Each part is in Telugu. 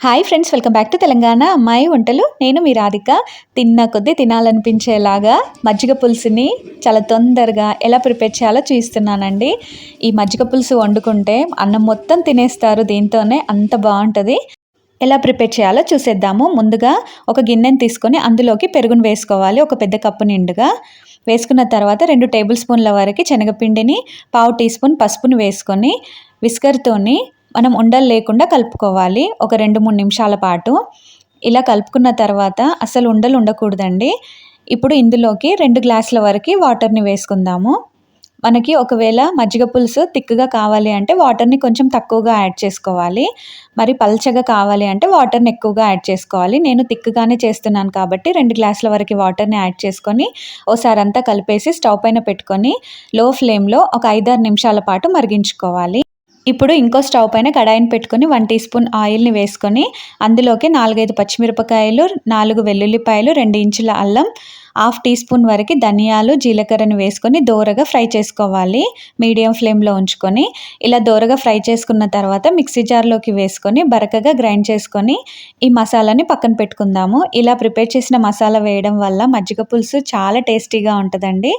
Hi friends welcome back to Telangana అమ్మాయి వంటలు నేను మీ రాధిక. తిన్న కొద్దీ తినాలనిపించేలాగా మజ్జిగ పులుసుని చాలా తొందరగా ఎలా ప్రిపేర్ చేయాలో చూస్తున్నానండి ఈ మజ్జిగ పులుసు వండుకుంటే అన్నం మొత్తం తినేస్తారు దీంతోనే అంత బాగుంటుంది. ఎలా ప్రిపేర్ చేయాలో చూసేద్దాము. ముందుగా ఒక గిన్నెని తీసుకొని అందులోకి పెరుగును వేసుకోవాలి ఒక పెద్ద కప్పు నిండుగా. వేసుకున్న తర్వాత రెండు టేబుల్ స్పూన్ల వరకు శనగపిండిని పావు టీ స్పూన్ పసుపును వేసుకొని విస్కర్తోని మనం ఉండలు లేకుండా కలుపుకోవాలి. ఒక రెండు మూడు నిమిషాల పాటు. ఇలా కలుపుకున్న తర్వాత అసలు ఉండలు ఉండకూడదండి. ఇప్పుడు ఇందులోకి రెండు గ్లాసుల వరకు వాటర్ని వేసుకుందాము. మనకి ఒకవేళ మజ్జిగ పులుసు తిక్కుగా కావాలి అంటే వాటర్ని కొంచెం తక్కువగా యాడ్ చేసుకోవాలి. మరి పల్చగా కావాలి అంటే వాటర్ని ఎక్కువగా యాడ్ చేసుకోవాలి. నేను తిక్కుగానే చేస్తున్నాను కాబట్టి రెండు గ్లాసుల వరకు వాటర్ని యాడ్ చేసుకొని ఓసారి అంతా కలిపేసి స్టవ్ పైన పెట్టుకొని లో ఫ్లేమ్లో ఒక ఐదారు నిమిషాల పాటు మరిగించుకోవాలి. ఇప్పుడు ఇంకో స్టవ్ పైన కడాయిని పెట్టుకొని వన్ టీ స్పూన్ ఆయిల్ని వేసుకొని అందులోకి నాలుగైదు పచ్చిమిరపకాయలు నాలుగు వెల్లుల్లిపాయలు రెండు ఇంచుల అల్లం హాఫ్ టీ స్పూన్ వరకు ధనియాలు జీలకర్రని వేసుకొని దోరగా ఫ్రై చేసుకోవాలి. మీడియం ఫ్లేమ్లో ఉంచుకొని ఇలా దోరగా ఫ్రై చేసుకున్న తర్వాత మిక్సీ జార్లోకి వేసుకొని బరకగా గ్రైండ్ చేసుకొని ఈ మసాలాని పక్కన పెట్టుకుందాము. ఇలా ప్రిపేర్ చేసిన మసాలా వేయడం వల్ల మజ్జిగ పులుసు చాలా టేస్టీగా ఉంటుందండి.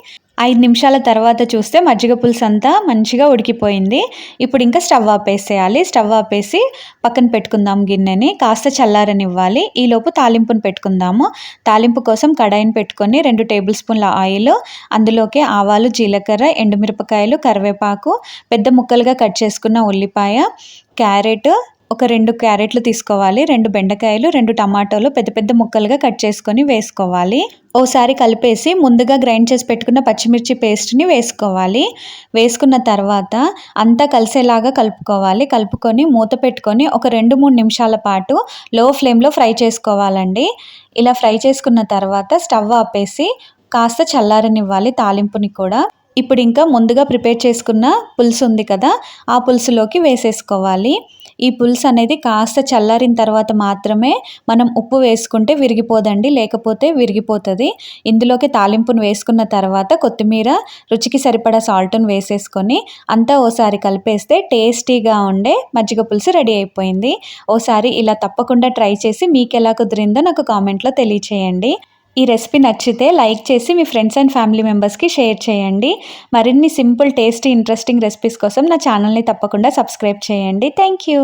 ఐదు నిమిషాల తర్వాత చూస్తే మజ్జిగ పులుసు అంతా మంచిగా ఉడికిపోయింది. ఇప్పుడు ఇంకా స్టవ్ ఆపేసేయాలి. స్టవ్ ఆపేసి పక్కన పెట్టుకుందాం గిన్నెని. కాస్త చల్లారనివ్వాలి. ఈలోపు తాలింపును పెట్టుకుందాము. తాలింపు కోసం కడాయిని పెట్టుకొని రెండు టేబుల్ స్పూన్ల ఆయిల్ అందులోకి ఆవాలు జీలకర్ర ఎండుమిరపకాయలు కరివేపాకు పెద్ద ముక్కలుగా కట్ చేసుకున్న ఉల్లిపాయ క్యారెట్ ఒక రెండు క్యారెట్లు తీసుకోవాలి రెండు బెండకాయలు రెండు టమాటోలు పెద్ద పెద్ద ముక్కలుగా కట్ చేసుకొని వేసుకోవాలి. ఓసారి కలిపేసి ముందుగా గ్రైండ్ చేసి పెట్టుకున్న పచ్చిమిర్చి పేస్ట్ని వేసుకోవాలి. వేసుకున్న తర్వాత అంతా కలిసేలాగా కలుపుకోవాలి. కలుపుకొని మూత పెట్టుకొని ఒక రెండు మూడు నిమిషాల పాటు లో ఫ్లేమ్లో ఫ్రై చేసుకోవాలండి. ఇలా ఫ్రై చేసుకున్న తర్వాత స్టవ్ ఆపేసి కాస్త చల్లారనివ్వాలి తాలింపుని కూడా. ఇప్పుడు ఇంకా ముందుగా ప్రిపేర్ చేసుకున్న పులుసు ఉంది కదా ఆ పులుసులోకి వేసేసుకోవాలి. ఈ పులుసు అనేది కాస్త చల్లారిన తర్వాత మాత్రమే మనం ఉప్పు వేసుకుంటే విరిగిపోదండి లేకపోతే విరిగిపోతుంది. ఇందులోకి తాలింపును వేసుకున్న తర్వాత కొత్తిమీర రుచికి సరిపడా సాల్ట్ను వేసేసుకొని అంతా ఓసారి కలిపేస్తే టేస్టీగా ఉండే మజ్జిగ పులుసు రెడీ అయిపోయింది. ఓసారి ఇలా తప్పకుండా ట్రై చేసి మీకు ఎలా కుదిరిందో నాకు కామెంట్లో తెలియచేయండి. ఈ రెసిపీ నచ్చితే లైక్ చేసి మీ ఫ్రెండ్స్ అండ్ ఫ్యామిలీ మెంబర్స్కి షేర్ చేయండి. మరిన్ని సింపుల్ టేస్టీ ఇంట్రెస్టింగ్ రెసిపీస్ కోసం నా ఛానల్ని తప్పకుండా సబ్స్క్రైబ్ చేయండి. Thank you.